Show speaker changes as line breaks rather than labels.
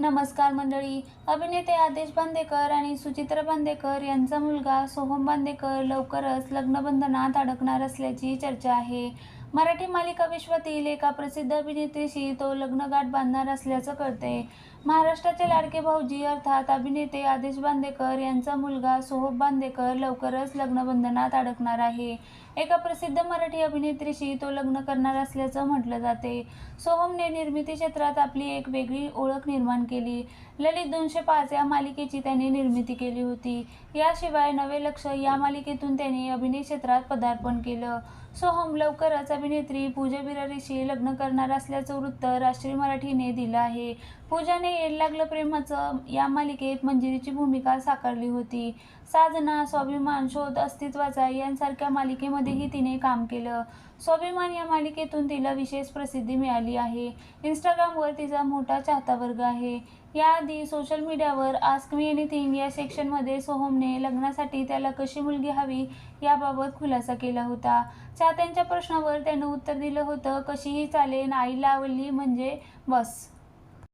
नमस्कार मंडळी. अभिनेते आदेश बांदेकर आणि सुचित्रा बांदेकर यांचा मुलगा सोहम बांदेकर लवकरच लग्नबंधनात अडकणार असल्याची चर्चा आहे. मराठी मालिका विश्वातील एका प्रसिद्ध अभिनेत्रीशी तो लग्नगाठ बांधणार असल्याचं कळते महाराष्ट्राचे लाडके भाऊजी अर्थात अभिनेते आदेश बांदेकर यांचा मुलगा सोहब बांदेकर लवकरच लग्नबंधनात अडकणार आहे. एका प्रसिद्ध मराठी अभिनेत्रीशी तो लग्न करणार असल्याचं म्हटलं जाते. सोहमने निर्मिती क्षेत्रात आपली एक वेगळी ओळख निर्माण केली. ललित दोनशे पाच या मालिकेची त्याने निर्मिती केली होती. याशिवाय नवे लक्ष या मालिकेतून त्याने अभिनय क्षेत्रात पदार्पण केलं. सोहम लवकरच अभिनेत्री पूजा बिरारीशी लग्न करणार असल्याचं वृत्त राष्ट्रीय मराठीने दिलं आहे. पूजाने येड लागलं प्रेमाचं या मालिकेत मंजिरीची भूमिका साकारली होती. साधना स्वाभिमान शोध अस्तित्वाचा यांसारख्या मालिकेमध्येही तिने काम केलं. स्वाभिमान या मालिकेतून तिला विशेष प्रसिद्धी मिळाली आहे. इंस्टाग्रामवर तिचा मोठा चाहता वर्ग आहे. याआधी सोशल मीडियावर आस्क मी एनिथिंग या सेक्शनमध्ये सोहमने लग्नासाठी त्याला कशी मुलगी हवी याबाबत खुलासा केला होता. चाहत्यांच्या प्रश्नावर त्यानं उत्तर दिलं होतं कशीही चालेल आईला आवडली म्हणजे बस.